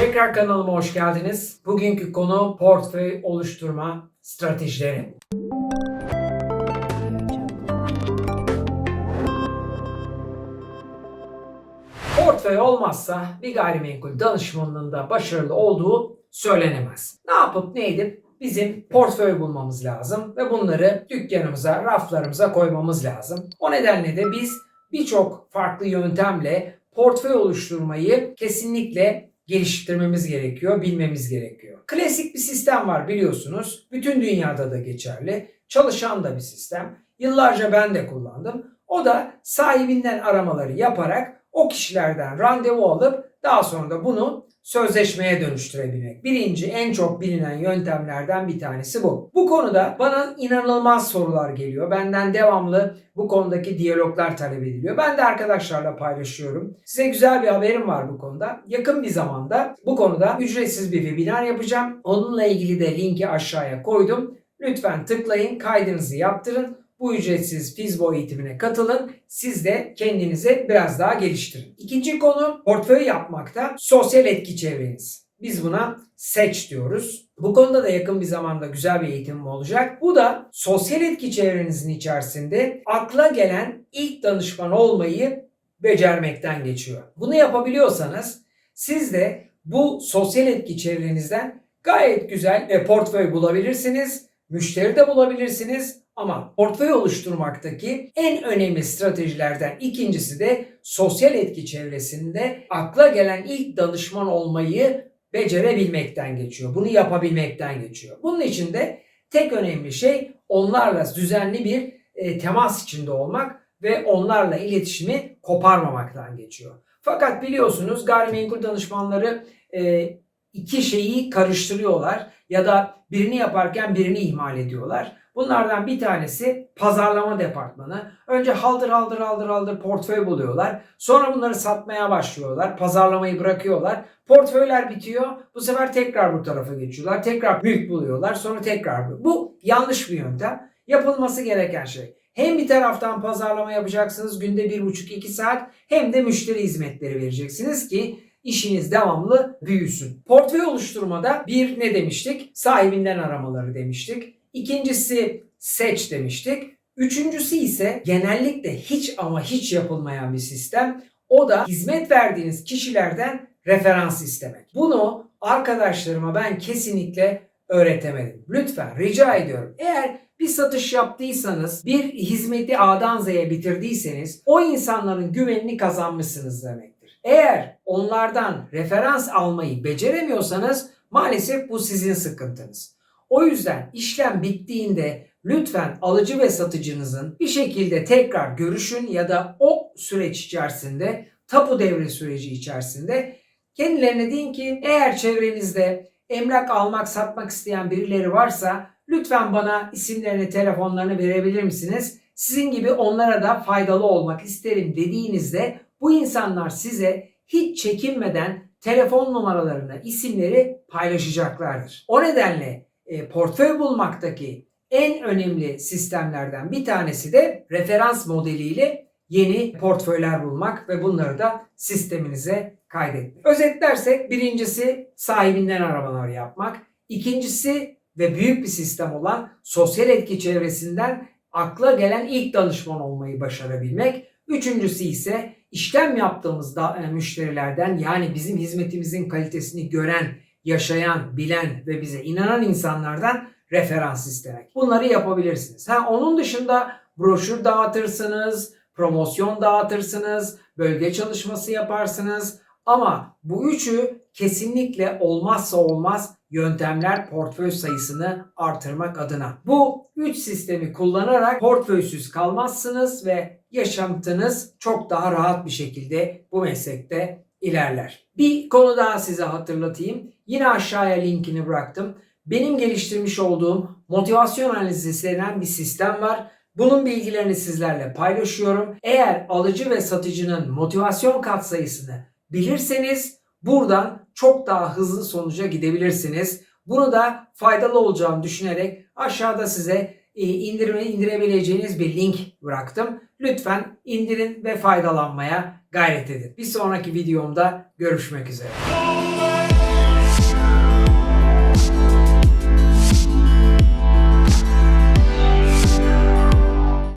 Tekrar kanalıma hoş geldiniz. Bugünkü konu portföy oluşturma stratejileri. Portföy olmazsa bir gayrimenkul danışmanlığında başarılı olduğu söylenemez. Ne yapıp ne edip bizim portföy bulmamız lazım ve bunları dükkanımıza, raflarımıza koymamız lazım. O nedenle de biz birçok farklı yöntemle portföy oluşturmayı kesinlikle geliştirmemiz gerekiyor, bilmemiz gerekiyor. Klasik bir sistem var biliyorsunuz. Bütün dünyada da geçerli. Çalışan da bir sistem. Yıllarca ben de kullandım. O da sahibinden aramaları yaparak o kişilerden randevu alıp daha sonra da bunu sözleşmeye dönüştürebilmek. Birinci en çok bilinen yöntemlerden bir tanesi bu. Bu konuda bana inanılmaz sorular geliyor. Benden devamlı bu konudaki diyaloglar talep ediliyor. Ben de arkadaşlarla paylaşıyorum. Size güzel bir haberim var bu konuda. Yakın bir zamanda bu konuda ücretsiz bir webinar yapacağım. Onunla ilgili de linki aşağıya koydum. Lütfen tıklayın, kaydınızı yaptırın. Bu ücretsiz Fizbo eğitimine katılın. Siz de kendinizi biraz daha geliştirin. İkinci konu portföy yapmakta sosyal etki çevreniz. Biz buna seç diyoruz. Bu konuda da yakın bir zamanda güzel bir eğitimim olacak. Bu da sosyal etki çevrenizin içerisinde akla gelen ilk danışman olmayı becermekten geçiyor. Bunu yapabiliyorsanız siz de bu sosyal etki çevrenizden gayet güzel e, portföy bulabilirsiniz. Müşteri de bulabilirsiniz ama portföy oluşturmaktaki en önemli stratejilerden ikincisi de sosyal etki çevresinde akla gelen ilk danışman olmayı becerebilmekten geçiyor. Bunu yapabilmekten geçiyor. Bunun için de tek önemli şey onlarla düzenli bir e, temas içinde olmak ve onlarla iletişimi koparmamaktan geçiyor. Fakat biliyorsunuz gayrimenkul danışmanları e, iki şeyi karıştırıyorlar ya da birini yaparken birini ihmal ediyorlar. Bunlardan bir tanesi pazarlama departmanı. Önce haldır haldır haldır haldır portföy buluyorlar. Sonra bunları satmaya başlıyorlar. Pazarlamayı bırakıyorlar. Portföyler bitiyor. Bu sefer tekrar bu tarafa geçiyorlar. Tekrar mülk buluyorlar. Sonra tekrar. Bu yanlış bir yöntem. Yapılması gereken şey. Hem bir taraftan pazarlama yapacaksınız günde 1,5-2 saat hem de müşteri hizmetleri vereceksiniz ki işiniz devamlı büyüsün. Portföy oluşturmada bir ne demiştik? Sahibinden aramaları demiştik. İkincisi seç demiştik. Üçüncüsü ise genellikle hiç ama hiç yapılmayan bir sistem. O da hizmet verdiğiniz kişilerden referans istemek. Bunu arkadaşlarıma ben kesinlikle öğretemedim. Lütfen rica ediyorum. Eğer bir satış yaptıysanız, bir hizmeti A'dan Z'ye bitirdiyseniz o insanların güvenini kazanmışsınız demektir. Eğer onlardan referans almayı beceremiyorsanız maalesef bu sizin sıkıntınız. O yüzden işlem bittiğinde lütfen alıcı ve satıcınızın bir şekilde tekrar görüşün ya da o süreç içerisinde tapu devre süreci içerisinde kendilerine deyin ki eğer çevrenizde emlak almak satmak isteyen birileri varsa lütfen bana isimlerini telefonlarını verebilir misiniz? Sizin gibi onlara da faydalı olmak isterim dediğinizde bu insanlar size hiç çekinmeden telefon numaralarını, isimleri paylaşacaklardır. O nedenle e, portföy bulmaktaki en önemli sistemlerden bir tanesi de referans modeliyle yeni portföyler bulmak ve bunları da sisteminize kaydetmek. Özetlersek birincisi sahibinden aramalar yapmak. İkincisi ve büyük bir sistem olan sosyal etki çevresinden akla gelen ilk danışman olmayı başarabilmek. Üçüncüsü ise işlem yaptığımız da, e, müşterilerden yani bizim hizmetimizin kalitesini gören, yaşayan, bilen ve bize inanan insanlardan referans istemek. Bunları yapabilirsiniz. Ha onun dışında broşür dağıtırsınız, promosyon dağıtırsınız, bölge çalışması yaparsınız. Ama bu üçü kesinlikle olmazsa olmaz yöntemler portföy sayısını artırmak adına. Bu üç sistemi kullanarak portföysüz kalmazsınız ve yaşantınız çok daha rahat bir şekilde bu meslekte ilerler. Bir konu daha size hatırlatayım. Yine aşağıya linkini bıraktım. Benim geliştirmiş olduğum motivasyon analizi denen bir sistem var. Bunun bilgilerini sizlerle paylaşıyorum. Eğer alıcı ve satıcının motivasyon katsayısını bilirseniz buradan çok daha hızlı sonuca gidebilirsiniz. Bunu da faydalı olacağını düşünerek aşağıda size e, indirme indirebileceğiniz bir link bıraktım. Lütfen indirin ve faydalanmaya gayret edin. Bir sonraki videomda görüşmek üzere.